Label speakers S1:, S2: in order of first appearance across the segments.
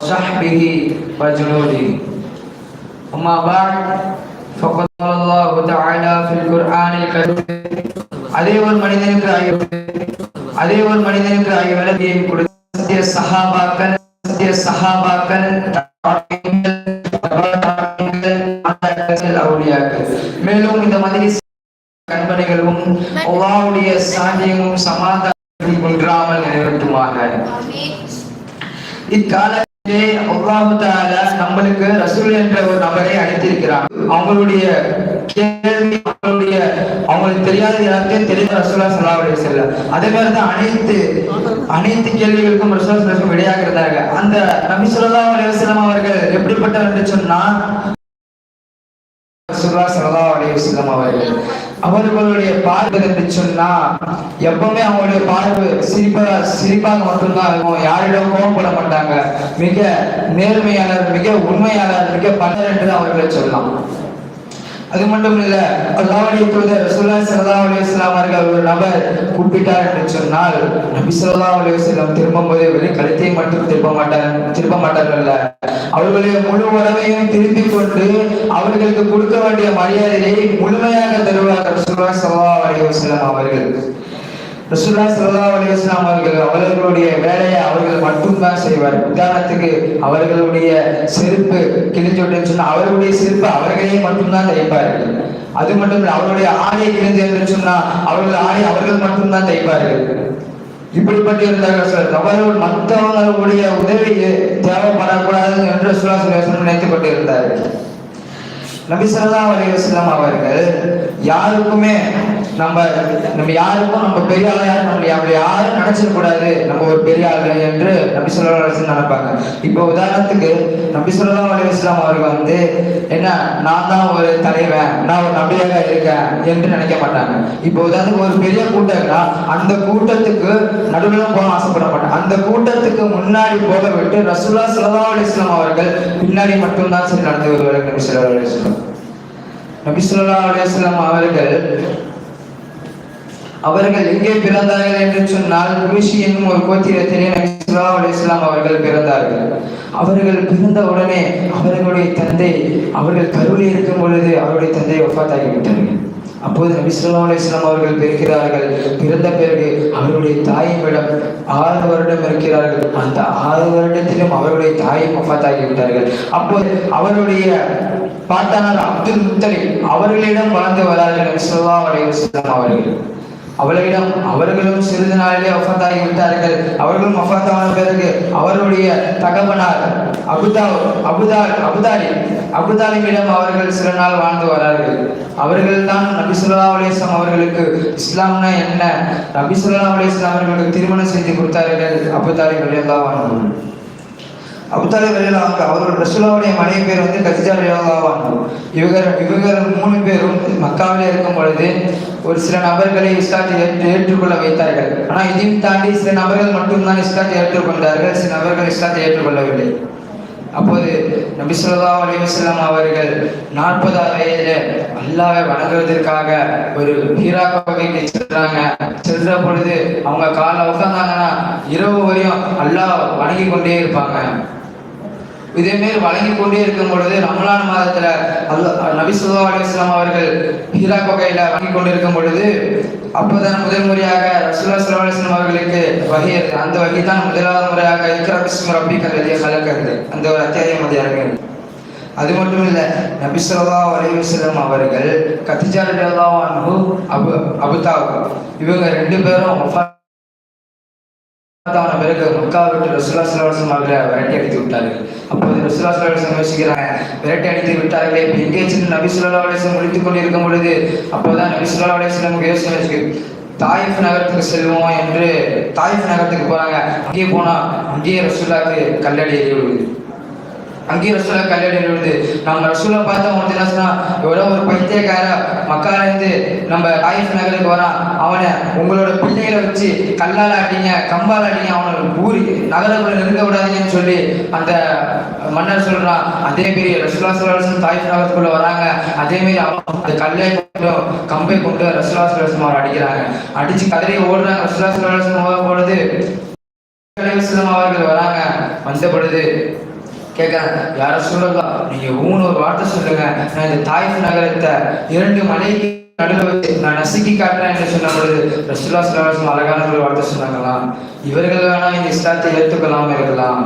S1: وصحبه وجنوده أما بعد فقد قال الله تعالى في القرآن الكريم அதே ஒரு மனிதனுக்கு ஐ- அதே ஒரு மனிதனுக்கு ஐவலத்தையும் கொடுத்த சத்திய சஹாபாக்கள் சத்திய சஹாபாக்கள் தாபியீன்கள், தபாதாபியீன்கள், ஆதாரங்கள், அவுலியாக்கள். மேலும் இந்த மாதிரி கண்பனைகளும் அல்லாஹ்வுடைய சாந்தியமும் சமாதானத்தையும் குன்றாமல் நிறைவேற்றுமாக இக்காலத்திலே அல்லாஹு தால நம்மளுக்கு ரசூல் என்ற ஒரு நபரை அழைத்திருக்கிறார் அவங்களுடைய கேள்வி அவங்களுடைய அவங்களுக்கு தெரியாத எல்லாத்தையும் தெரிந்த ரசூலா ஸல்லல்லாஹு அலைஹி அதே மாதிரி தான் அனைத்து அனைத்து கேள்விகளுக்கும் ரசூலா ஸல்லல்லாஹு விடையாக இருந்தாங்க. அந்த நபி சொல்லா அலைஹி அவர்கள் எப்படிப்பட்டவர் என்று சொன்னா ரசூலுல்லா ஸல்லல்லாஹு அலைஹி வஸல்லம் அவர்கள் அவர்களுடைய பார்வை என்று சொன்னா எப்பவுமே அவங்களுடைய பார்வை சிரிப்பா சிரிப்பாக மட்டும்தான் இருக்கும். யாரிடம் கோபப்பட மாட்டாங்க. மிக நேர்மையாளர் மிக உண்மையாளர் மிக பலர் என்று அவர்களை சொல்லலாம். அது மட்டும் இல்ல அல்லாவுடைய தூதர் ரசூல்லா சல்லா அலுவலாம் அவர்கள் ஒரு நபர் கூப்பிட்டார் என்று சொன்னால் நபி சொல்லா அலுவலம் திரும்பும் போது வெறும் கழுத்தை மட்டும் திரும்ப மாட்டார் திரும்ப மாட்டார்கள் அவர்களுடைய முழு உடமையும் திருப்பிக் கொண்டு அவர்களுக்கு கொடுக்க வேண்டிய மரியாதையை முழுமையாக தருவார் ரசூல்லா சல்லா அலைஹி அவர்கள். ரசூல்லா ஸல்லல்லாஹு அலைஹி அவர்கள் அவர்களுடைய வேலையை அவர்கள் மட்டும்தான் செய்வார் உதாரணத்துக்கு அவர்களுடைய செருப்பு கிழிஞ்சோட்டுன்னு சொன்னா அவர்களுடைய செருப்பு அவர்களே மட்டும்தான் தைப்பார்கள். அது மட்டும் இல்லை அவருடைய ஆடை கிழிஞ்சு என்று சொன்னா அவர்கள் ஆடை அவர்கள் மட்டும்தான் தைப்பார்கள். இப்படிப்பட்டு இருந்தார்கள் சார் அவர்கள் மற்றவங்களுடைய உதவி தேவைப்படக்கூடாது என்று ரசூலுல்லாஹி ஸல்லல்லாஹு நினைத்துக் கொண்டிருந்தார்கள். நபி ஸல்லல்லாஹு அலைஹி அவர்கள் யாருக்குமே நம்ம நம்ம யாருக்கும் நம்ம பெரிய ஆளா யாரும் நம்ம அப்படி யாரும் நினைச்சிடக்கூடாது. நம்ம ஒரு பெரிய ஆளு என்று நபி சொல்லா அலைஹி நினைப்பாங்க. இப்போ உதாரணத்துக்கு நபி சொல்லா அலைஹி வஸல்லம் அவர்கள் வந்து என்ன நான் தான் ஒரு தலைவன் நான் ஒரு நபியாக இருக்கேன் என்று நினைக்க மாட்டாங்க. இப்போ உதாரணத்துக்கு ஒரு பெரிய கூட்டம்னா அந்த கூட்டத்துக்கு நடுவில் போக ஆசைப்பட மாட்டாங்க அந்த கூட்டத்துக்கு முன்னாடி போக விட்டு ரசூல்லா சல்லா அலைஹி அவர்கள் பின்னாடி மட்டும்தான் சரி நடந்து வருவார்கள் நபி சொல்லா அலைஹி நபி சொல்லா அலைஹி அவர்கள் அவர்கள் எங்கே பிறந்தார்கள் என்று சொன்னால் குரிஷி என்னும் ஒரு கோத்திரத்திலே நபி அவர்கள் பிறந்தார்கள். அவர்கள் பிறந்த உடனே அவர்களுடைய தந்தை அவர்கள் கருவில் இருக்கும் பொழுது அவருடைய தந்தை ஒப்பாத்தாகிவிட்டார்கள் அப்போது நபி அலிஸ்லாம் அவர்கள் பிறக்கிறார்கள். பிறந்த பிறகு அவருடைய தாயினிடம் ஆறு வருடம் இருக்கிறார்கள். அந்த ஆறு வருடத்திலும் அவருடைய தாயும் ஒப்பாத்தாகிவிட்டார்கள் அப்போது அவருடைய பாட்டனார் அப்துல் முத்தலிப் அவர்களிடம் வளர்ந்து வரார்கள் நபி அலிஸ்லாம் அவர்கள். அவர்களிடம் அவர்களும் சிறிது நாளிலே ஒஃபத்தாகி விட்டார்கள். அவர்களும் ஒஃபத்தான பிறகு அவருடைய தகவனார் அபுதா அபுதா அபுதாலி அபுதாலிமிடம் அவர்கள் சில நாள் வாழ்ந்து வரார்கள். அவர்கள் தான் நபிசுல்லா ஸல்லல்லாஹு அவர்களுக்கு இஸ்லாம்னா என்ன? நபிசுல்லா ஸல்லல்லாஹு அவர்களுக்கு திருமணம் செய்து கொடுத்தார்கள் அபுதாலிப் எல்லாம் அன்ஹு. அபுதாலிப் ரலியல்லாஹு அவர்கள் ரசுல்லாவுடைய மனைவி பேர் வந்து கதிஜா ரலியல்லாஹு அன்ஹு. இவங்க இவங்க மூணு பேரும் மக்காவிலே இருக்கும் பொழுது ஒரு சில நபர்களை இஸ்லாத்தை ஏற்று ஏற்றுக்கொள்ள வைத்தார்கள். ஆனால் இதையும் தாண்டி சில நபர்கள் மட்டும்தான் இஸ்லாத்தை ஏற்றுக்கொண்டார்கள். சில நபர்கள் இஸ்லாத்தை ஏற்றுக்கொள்ளவில்லை. அப்போது நபி ஸல்லல்லாஹு அவர்கள் நாற்பதாவது வயதில் அல்லாவை வணங்குவதற்காக ஒரு ஹீரா வகைக்கு செல்றாங்க செல்ற பொழுது அவங்க காலை உட்காந்தாங்கன்னா இரவு வரையும் அல்லாஹ் வணங்கி கொண்டே இருப்பாங்க. இதேமாரி வழங்கி கொண்டே இருக்கும் பொழுது ரமலான் மாதத்துல அல்ல நபி ஸல்லல்லாஹு அலைஹி அவர்கள் ஹீரா கொகையில வழங்கி கொண்டிருக்கும் பொழுது அப்போதான் முதல் முறையாக ரசுல்லா ஸல்லல்லாஹு அலிஸ்லாம் அவர்களுக்கு வகை இருக்கு. அந்த வகை தான் முதலாவது முறையாக இக்ரா பிஸ்மி ரப்பிக அல்லதி கலக்கிறது. அந்த ஒரு அத்தியாயம் அது இறங்குது அது மட்டும் இல்ல நபி ஸல்லல்லாஹு அலைஹி அவர்கள் கத்திஜா அபு அபுதாப் இவங்க ரெண்டு பேரும் பிறகு மக்கா விட்டு ரசூலா சலாசம் அவர்களை விரட்டி அடித்து விட்டார்கள். அப்போது ரசூலா யோசிக்கிறாங்க விரட்டி அடித்து விட்டார்களே இப்போ எங்கே சென்று அலிஸ்லம் முடித்துக் கொண்டிருக்கும் பொழுது அப்போதான் நபி சொல்லா அலிஸ்லம் யோசனை வச்சுக்கு தாயிஃப் நகரத்துக்கு செல்வோம் என்று தாயிஃப் நகரத்துக்கு போறாங்க. அங்கேயே போனா அங்கேயே ரசுல்லாவுக்கு கல்லடி எறிய விடுது அங்கேயும் ரசூலா கல்யாணம் விழுது நம்ம ரசூலா பார்த்தா ஒருத்தர் என்ன சொன்னா எவ்வளோ ஒரு பைத்தியக்கார மக்கால இருந்து நம்ம தாயிஃப் நகருக்கு வரான். அவனை உங்களோட பிள்ளைகளை வச்சு கல்லால் ஆட்டிங்க கம்பால் ஆட்டிங்க அவனை ஊரி நகரக்குள்ள நெருங்க விடாதீங்கன்னு சொல்லி அந்த மன்னர் சொல்றான். அதே மாரி ரசூலா சுல்லாசன் தாயிஃப் நகரத்துக்குள்ள வராங்க. அதே மாரி அவன் அந்த கல்லை கொண்டு கம்பை கொண்டு ரசூலா சுல்லாசன் அவர் அடிக்கிறாங்க. அடிச்சு கதறி ஓடுறாங்க. ரசூலா சுல்லாசன் பொழுது அவர்கள் வராங்க. வந்த பொழுது கேட்குறேன் யார சொல்லலாம் நீங்கள் ஊன்னு ஒரு வார்த்தை சொல்லுங்க. நான் இந்த தாய்ஃப் நகரத்தை இரண்டு மலைக்கு நடுவில் வச்சு நான் நசுக்கி காட்டுறேன் என்று சொன்ன பொழுது ரசுல்லா அழகான ஒரு வார்த்தை சொன்னாங்களாம் இவர்கள் வேணா இந்த இஸ்லாத்தை ஏற்றுக்கொள்ளாமல் இருக்கலாம்.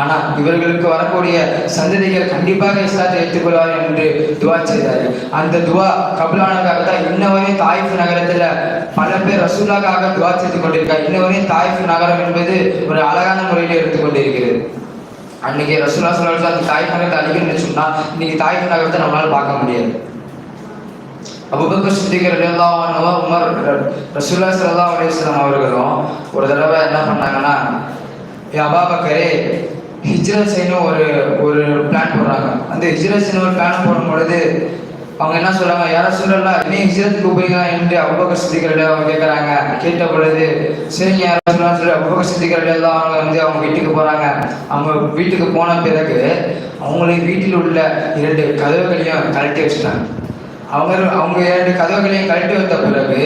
S1: ஆனா இவர்களுக்கு வரக்கூடிய சந்ததிகள் கண்டிப்பாக இஸ்லாத்தை ஏற்றுக்கொள்வார் என்று துவா செய்தார் அந்த துவா கபுலானதாக தான் இன்னவரே தாய்ஃப் நகரத்துல பல பேர் ரசூலாக்காக துவா செய்து கொண்டிருக்கார். இன்னவரே தாய்ஃப் நகரம் என்பது ஒரு அழகான முறையில் எடுத்துக்கொண்டிருக்கிறது அன்னைக்கு ரசூலா சொல்லி அந்த தாய் நகரத்தை அழிக்கணும்னு சொன்னா இன்னைக்கு தாய்ஃப் நகரத்தை நம்மளால பார்க்க முடியாது. அபுபக்கர் சித்திகர் ரலியல்லாஹு உமர் ரசூலுல்லாஹி ஸல்லல்லாஹு அலிஸ்லாம் அவர்களும் ஒரு தடவை என்ன பண்ணாங்கன்னா ஏ அபாபக்கரே ஹிஜ்ரத் செய்யணும் ஒரு ஒரு பிளான் போடுறாங்க. அந்த ஹிஜ்ரத் செய்யணும் ஒரு பிளான் போடும் பொழுது அவங்க என்ன சொல்றாங்க? யார சொல்லலாம் நீ ஹிஜ்ரத்துக்கு போறீங்க என்று அபுபக்கர் சித்திக் அவங்க கேட்குறாங்க கேட்ட பொழுது சரிங்க யார சொல்லலாம் சொல்லி அபுபக்கர் சித்திக் தான் அவங்க வந்து அவங்க வீட்டுக்கு போறாங்க. அவங்க வீட்டுக்கு போன பிறகு அவங்களே வீட்டில் உள்ள இரண்டு கதவுகளையும் கழட்டி வச்சுட்டாங்க. அவங்க அவங்க இரண்டு கதவுகளையும் கழட்டி வைத்த பிறகு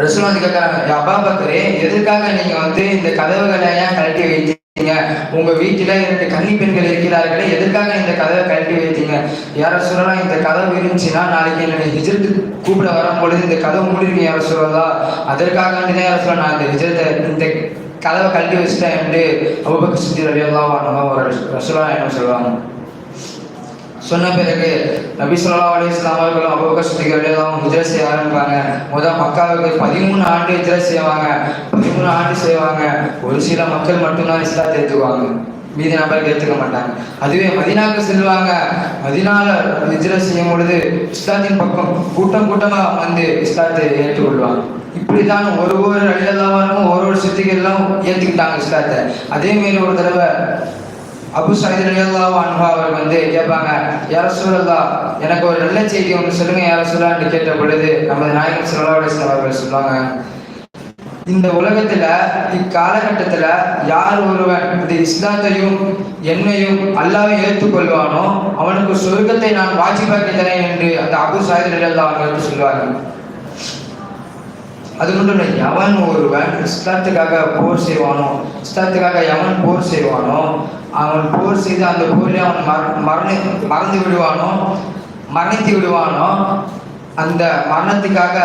S1: ரசூல் வந்து கேட்கறாங்க அப்பா பக்கரே எதுக்காக நீங்க வந்து இந்த கதவுகளை ஏன் கழட்டி வைத்து உங்க வீட்டில இரண்டு கன்னி பெண்கள் இருக்கிறார்களே எதற்காக இந்த கதவை கழட்டி வைத்தீங்க? யார சொல்லலாம் இந்த கதவு இருந்துச்சுன்னா நாளைக்கு என்னை ஹிஜரத்து கூப்பிட வரும்பொழுது இந்த கதவு மூடிருக்கீங்க யார சொல்லலாம் அதற்காக வேண்டிதான் யார சொல்ல நான் இந்த ஹிஜரத்தை இந்த கதவை கழட்டி வச்சுட்டேன் என்று அபுபக்கர் சித்தி ரலியல்லாஹு ஒரு சொல்லலாம் என்ன சொல்லுவாங்க சொன்ன பிறகு நபி சொல்லா அலிஸ்லாம் அவர்களும் அபுபக்கர் சித்திக் ரலியல்லாஹு செய்ய ஆரம்பிப்பாங்க முதல் மக்காவுக்கு பதிமூணு ஆண்டு ஹிஜ்ரத் செய்வாங்க. பதிமூணு ஆண்டு செய்வாங்க. ஒரு சில மக்கள் மட்டும்தான் இஸ்லாத்தை ஏற்றுக்குவாங்க. மீதி நபர்கள் ஏற்றுக்க மாட்டாங்க. அதுவே மதினாவுக்கு செல்வாங்க. மதினால ஹிஜ்ரத் செய்யும் பொழுது இஸ்லாத்தின் பக்கம் கூட்டம் கூட்டமாக வந்து இஸ்லாத்தை ஏற்றுக்கொள்வாங்க. இப்படிதான் ஒரு ஒரு அழியல்லாமலும் ஒரு ஒரு சித்திகள்லாம் ஏற்றுக்கிட்டாங்க இஸ்லாத்தை. அதே மாரி ஒரு தடவை அபு சயீத் ரலியல்லாஹு அன்ஹு அவர் வந்து கேட்பாங்க யார எனக்கு ஒரு நல்ல செய்தி ஒன்று சொல்லுங்க யார சொல்லலான்னு கேட்ட பொழுது நமது நாயகன் ஸல்லல்லாஹு அலைஹி அவர்கள் சொல்லுவாங்க இந்த உலகத்துல இக்காலகட்டத்துல யார் ஒருவன் இந்த இஸ்லாத்தையும் என்னையும் அல்லாவையும் ஏற்றுக்கொள்வானோ அவனுக்கு சொர்க்கத்தை நான் வாஜிபாக்கி தரேன் என்று அந்த அபு சாயித் ரலியல்லாஹு அன்ஹு அவர்கள் சொல்லுவார்கள் அது மட்டும் இல்லை எவன் ஒருவன் இஸ்லாத்துக்காக போர் செய்வானோ இஸ்லாத்துக்காக எவன் போர் செய்வானோ அவன் போர் செய்து அந்த போரில் அவன் மர மரணி மறந்து விடுவானோ? மரணித்து விடுவானோ? அந்த மரணத்துக்காக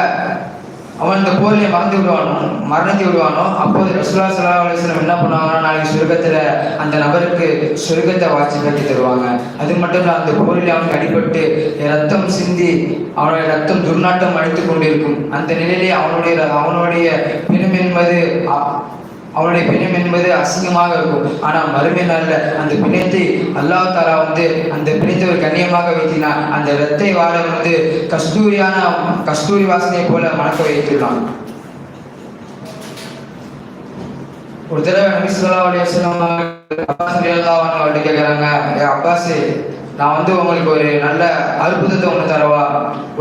S1: அவன் இந்த போரிலே மறந்து விடுவானோ? மரணித்து விடுவானோ? அப்போது ரசுல்லா சல்லா அலுவலம் என்ன பண்ணுவாங்கன்னா நாளைக்கு சொர்க்கத்தில் அந்த நபருக்கு சொர்க்கத்தை வாட்சி கட்டி தருவாங்க. அது மட்டும் இல்லை அந்த போரில் அவனுக்கு அடிபட்டு ரத்தம் சிந்தி அவனுடைய ரத்தம் துர்நாட்டம் அழித்து கொண்டிருக்கும். அந்த நிலையிலே அவனுடைய அவனுடைய பிணம் அவளுடைய பிணம் என்பது அசிங்கமாக இருக்கும். ஆனால் மறுமை நாள்ல அந்த பிணத்தை அல்லாஹ் தாரா வந்து அந்த பிணத்தை ஒரு கண்ணியமாக வைத்தினான் அந்த இரத்தை வாழ வந்து கஸ்தூரியான கஸ்தூரி வாசனை போல மணக்க வைத்துள்ளான் ஒரு தடவை நபி சொல்லா அலி அப்பாஸ் ரலியல்லாஹு அவர்கிட்ட கேக்குறாங்க "ஏ அப்பாஸ் நான் வந்து உங்களுக்கு ஒரு நல்ல அற்புதத்தை ஒன்று தரவா?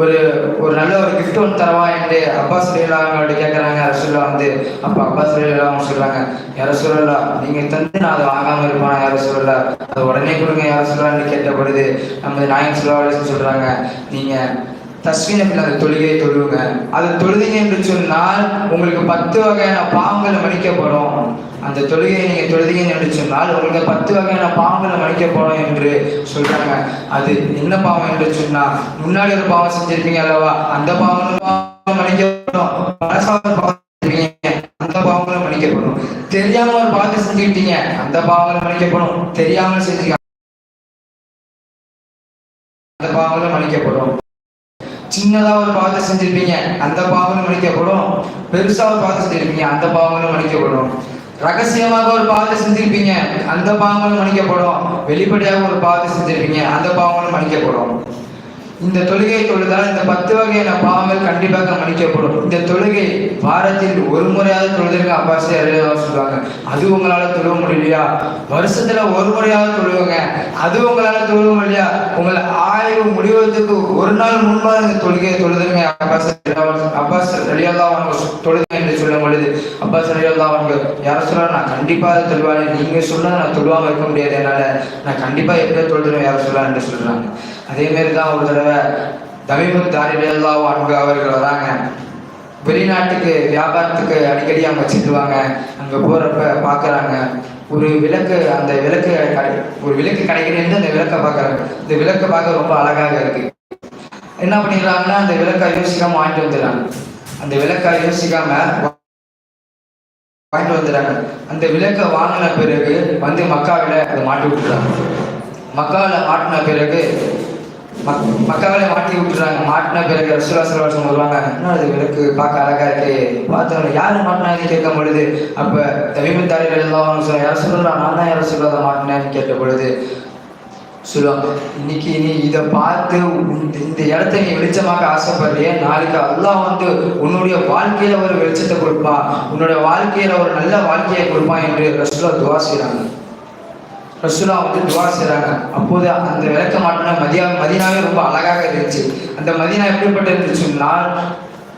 S1: ஒரு ஒரு நல்ல ஒரு கிஃப்ட் ஒன்று தரவா? என்று அப்பா ரலியல்லாஹு அவங்கள்ட்ட கேட்குறாங்க ரசூல்லா வந்து. அப்போ அப்பா ரலியல்லாஹு அவங்க சொல்றாங்க. யார சொல்லலாம் நீங்க தந்து நான் அதை வாங்காம இருப்பானா? யார சொல்லலாம் அதை உடனே கொடுங்க. யார சொல்லலாம்னு கேட்டப்படுது நம்ம நாயகம் ஸல்லல்லாஹு சொல்கிறாங்க நீங்கள் சொல்றாங்க. நீங்க தஸ்வீனத்தில் அந்த தொழுகையை தொழுவுங்க. அதை தொழுதிங்க என்று சொன்னால் உங்களுக்கு பத்து வகையான பாவங்கள் மன்னிக்கப்படும். அந்த தொழுகையை நீங்க தொழுதிங்க என்று சொன்னால் உங்களுக்கு பத்து வகையான பாவங்களை மன்னிக்கப்படும் என்று சொல்றாங்க. அது என்ன பாவம் என்று சொன்னா முன்னாடி ஒரு பாவம் செஞ்சிருப்பீங்க அல்லவா? அந்த பாவம் மன்னிக்கப்படும். மனசார பாவம் அந்த பாவங்களும் மன்னிக்கப்படும். தெரியாம ஒரு பாவத்தை செஞ்சுக்கிட்டீங்க அந்த பாவங்களும் மன்னிக்கப்படும். தெரியாமல் செஞ்சீங்க அந்த பாவங்களும் மன்னிக்கப்படும். சின்னதா ஒரு பாவத்தை செஞ்சிருப்பீங்க. அந்த பாவங்களும் மன்னிக்கப்படும். பெருசா ஒரு பாவத்தை செஞ்சிருப்பீங்க. அந்த பாவங்களும் மன்னிக்கப்படும். ரகசியமாக ஒரு பாவத்தை செஞ்சிருப்பீங்க. அந்த பாவங்களும் மன்னிக்கப்படும். வெளிப்படையாக ஒரு பாவத்தை செஞ்சிருப்பீங்க. அந்த பாவங்களும் மன்னிக்கப்படும். இந்த தொழுகை தொழுதால் இந்த பத்து வகையான பாவங்கள் கண்டிப்பாக மன்னிக்கப்படும். இந்த தொழுகை வாரத்தில் ஒரு முறையாவது தொழுதுங்க அப்பாசி அறியாத சொல்லுவாங்க. அது உங்களால தொழுவ முடியலையா? வருஷத்துல ஒரு முறையாவது தொழுவுங்க. அது உங்களால தொழுவும் இல்லையா? உங்களை ஆய்வு முடிவதற்கு ஒரு நாள் முன்பாக இந்த தொழுகையை தொழுதுங்க அப்பாஸ் அப்பாஸ் அலியல்லா அவங்க தொழுதுங்க என்று சொல்லும் பொழுது அப்பாஸ் அலியல்லா அவங்க யார சொல்ல நான் கண்டிப்பா அதை தொழுவாங்க நீங்க சொன்னா நான் தொழுவாம இருக்க முடியாது என்னால நான் கண்டிப்பா எப்படியோ தொழுதுருவேன் யார சொல்லலாம் என்று சொல்றாங்க. அதே மாதிரி தான் ஒரு தடவை தமிமுத் தாரிலா அன்பு அவர்கள் வராங்க. வெளிநாட்டுக்கு வியாபாரத்துக்கு அடிக்கடி அவங்க செல்லுவாங்க. அங்கே போகிறப்ப பார்க்குறாங்க ஒரு விளக்கு அந்த விளக்கு கடை ஒரு விளக்கு கிடைக்கிறேன்னு அந்த விளக்கை பார்க்குறாங்க இந்த விளக்கை பார்க்க ரொம்ப அழகாக இருக்கு. என்ன பண்ணிடுறாங்கன்னா அந்த விளக்கை யோசிக்காம வாங்கிட்டு வந்துடுறாங்க. அந்த விளக்கை யோசிக்காம வாங்கிட்டு வந்துடுறாங்க. அந்த விளக்கை வாங்கின பிறகு வந்து மக்காவில் அதை மாட்டி விட்டுறாங்க மக்காவில் மாட்டின பிறகு மக் மக்காவில மாட்டி விட்டுறாங்க. மாட்டின பிறகு ரசூலா சலவாசம் வருவாங்க. என்ன அது? விளக்கு பார்க்க அழகா இருக்கு. பார்த்தவங்க யாரு மாட்டினான்னு கேட்கும் பொழுது அப்ப தமிழ்தாரிகள் எல்லாம் சொல்ல யார் சொல்லலாம் நான் தான் யார சொல்லாத மாட்டினேன்னு கேட்ட பொழுது சொல்லுவாங்க இன்னைக்கு நீ இதை பார்த்து இந்த இந்த இடத்த நீ வெளிச்சமாக ஆசைப்படுறிய நாளைக்கு அல்லாஹ் வந்து உன்னுடைய வாழ்க்கையில ஒரு வெளிச்சத்தை கொடுப்பான். உன்னுடைய வாழ்க்கையில ஒரு நல்ல வாழ்க்கையை கொடுப்பான் என்று ரசூலா துவா செய்றாங்க. ரசுலா வந்து துவா செய்கிறாங்க அப்போது அந்த விளக்க மாட்டின மதியா மதினாவே ரொம்ப அழகாக இருந்துச்சு. அந்த மதினா எப்படிப்பட்ட இருந்துச்சுன்னா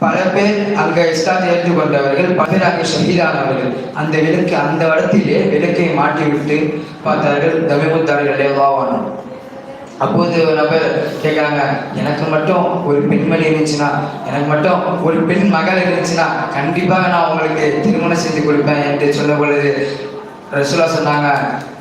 S1: பல பேர் அங்கே இஸ்லாத்தை ஏற்றுக்கொண்டவர்கள் பல பேர் அங்கே ஷஹீதானவர்கள். அந்த விளக்கு அந்த இடத்திலே விளக்கை மாட்டி விட்டு பார்த்தார்கள் தமிழ்முத்தார்கள் எல்லாம் அப்போது நபர் கேட்குறாங்க எனக்கு மட்டும் ஒரு பெண்மணி இருந்துச்சுன்னா எனக்கு மட்டும் ஒரு பெண் மகள் இருந்துச்சுன்னா கண்டிப்பாக நான் உங்களுக்கு திருமணம் செஞ்சு கொடுப்பேன் என்று சொன்ன பொழுது ரசூலா சொன்னாங்க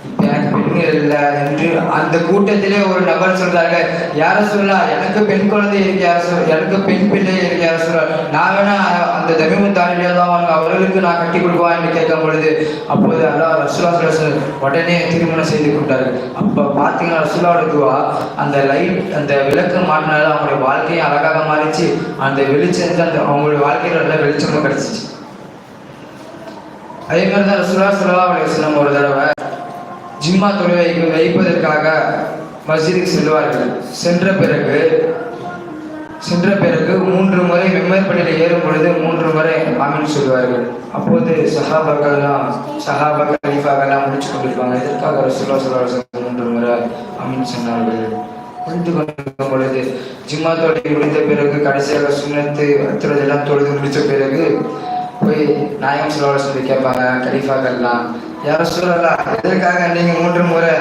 S1: இப்போ எனக்கு இல்லை என்று அந்த கூட்டத்திலே ஒரு நபர் சொல்றாங்க யார சொல்லா எனக்கு பெண் குழந்தை இருக்கு யார சொல் எனக்கு பெண் பிள்ளை இருக்கு யார சொல்ல நான் வேணா அந்த தமிழ்முத்தாரிலே தான் வாங்க அவர்களுக்கு நான் கட்டி கொடுப்பா என்று கேட்கும் பொழுது அப்போது அல்லா ரசுல்லா சொல்ல உடனே திருமணம் செய்து கொண்டாரு அப்ப பாத்தீங்கன்னா ரசூலாவோட துவா அந்த லைட் அந்த விளக்கு மாட்டினால அவங்களுடைய வாழ்க்கையும் அழகாக மாறிச்சு. அந்த வெளிச்சம் அந்த அவங்களுடைய வாழ்க்கையில நல்ல வெளிச்சமும் கிடைச்சிச்சு. அதே மாதிரி தான் ரசூலா சல்லா அலையம் ஒரு தடவை ஜிம்மா தொழுவை வைப்பதற்காக மஸ்ஜிதுக்கு செல்வார்கள். சென்ற பிறகு சென்ற பிறகு மூன்று முறை மெம்மற்படியில் ஏறும் பொழுது மூன்று முறை ஆமின் சொல்வார்கள். அப்போது சஹாபாக்கள்லாம் சஹாபா கலீஃபாக்கெல்லாம் முடிச்சு கொண்டிருப்பாங்க. இதற்காக ரசூல்லா சல்லா மூன்று முறை ஆமின் சொன்னார்கள். முடித்து கொண்டிருக்கும் பொழுது ஜிம்மா தொழில் முடிந்த பிறகு கடைசியாக சுண்ணத்து அத்துறதெல்லாம் தொழுது முடித்த பிறகு போய் நாயம் சொல்லி சொல்லி கேட்பாங்க கலீஃபாக்கள்லாம் சொல்லலாம் எதற்காக நீங்க மூன்று முறை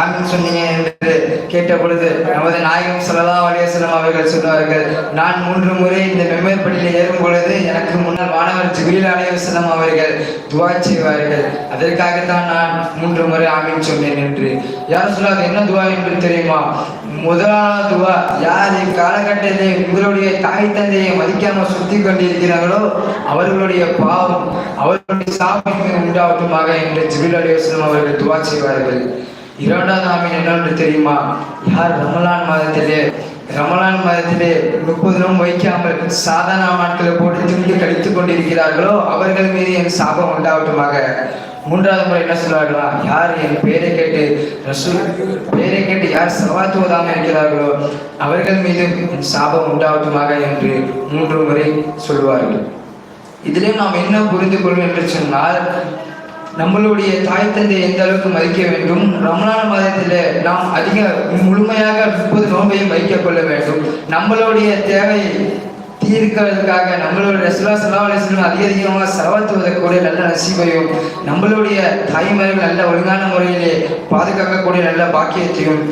S1: ஆமீன் சொன்னீங்க என்று கேட்ட பொழுது நமது நாயகம் சொல்லலாம் அலிவசலம் அவர்கள் சொன்னார்கள் நான் மூன்று முறை இந்த மெம்மற்படியில் ஏறும் பொழுது எனக்கு முன்னால் மாணவர் ஜிபில் அலிவசலம் அவர்கள் துவா செய்வார்கள் அதற்காகத்தான் நான் மூன்று முறை ஆமீன் சொன்னேன் என்று. யார் சொல்லாது என்ன துவா என்று தெரியுமா? முதலாவது யார் இக்காலகட்டத்திலே உங்களுடைய தாய் தந்தையை மதிக்காம சுத்தி கொண்டிருக்கிறார்களோ அவர்களுடைய பாவம் அவர்களுடைய சாபம் உண்டாகட்டுமாக என்று ஜிபில் அவர்கள் துவா செய்வார்கள். இரண்டாம் ஆமீன் என்னென்று தெரியுமா? யார் ரமலான் மாதத்திலே ரமலான் மாதத்திலே முப்பது நோம் வைக்காமல் சாதாரண நாட்களை போட்டு திண்டு கழித்துக் கொண்டிருக்கிறார்களோ அவர்கள் மீது என் சாபம் உண்டாகட்டுமாக மூன்றாவது முறை என்ன சொல்வார்களா யார் என் பெயரை கேட்டு ரசூல் பெயரை கேட்டு யார் சவாத்து ஓதாமல் இருக்கிறார்களோ அவர்கள் மீது என் சாபம் உண்டாகட்டுமாக என்று மூன்று முறை சொல்வார்கள் இதிலையும் நாம் என்ன புரிந்து கொள்வோம் என்று சொன்னால் நம்மளுடைய தாய் தந்தை எந்த அளவுக்கு மதிக்க வேண்டும்? ரமலான் மாதத்தில் நாம் அதிக முழுமையாக முப்பது நோன்பையும் வைக்க கொள்ள வேண்டும். நம்மளுடைய தேவை தீர்க்கிறதுக்காக நம்மளுடைய ரசுலா சல்லா அலிஸ்லம் அதிக அதிகமாக செலவத்துவதற்கூடிய நல்ல நசிபையும் நம்மளுடைய தாய்மார்கள் நல்ல ஒழுங்கான முறையிலே பாதுகாக்கக்கூடிய நல்ல பாக்கியத்தையும்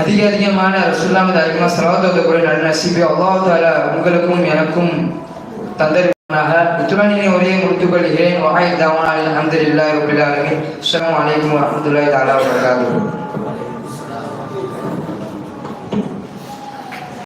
S1: அதிக அதிகமான ரசுல்லாமது அதிகமாக செலவத்துவதற்கூடிய நல்ல நசீபை அல்லாஹ் உங்களுக்கும் எனக்கும் தந்தருமாக இத்துடன் உரையை ஒரே முடித்துக் கொள்கிறேன். வாய் தாவான அலமதுல்லாஹி ரபில் ஆலமீன். அஸ்ஸலாமு அலைக்கும் வரஹ்மத்துல்லாஹி தஆலா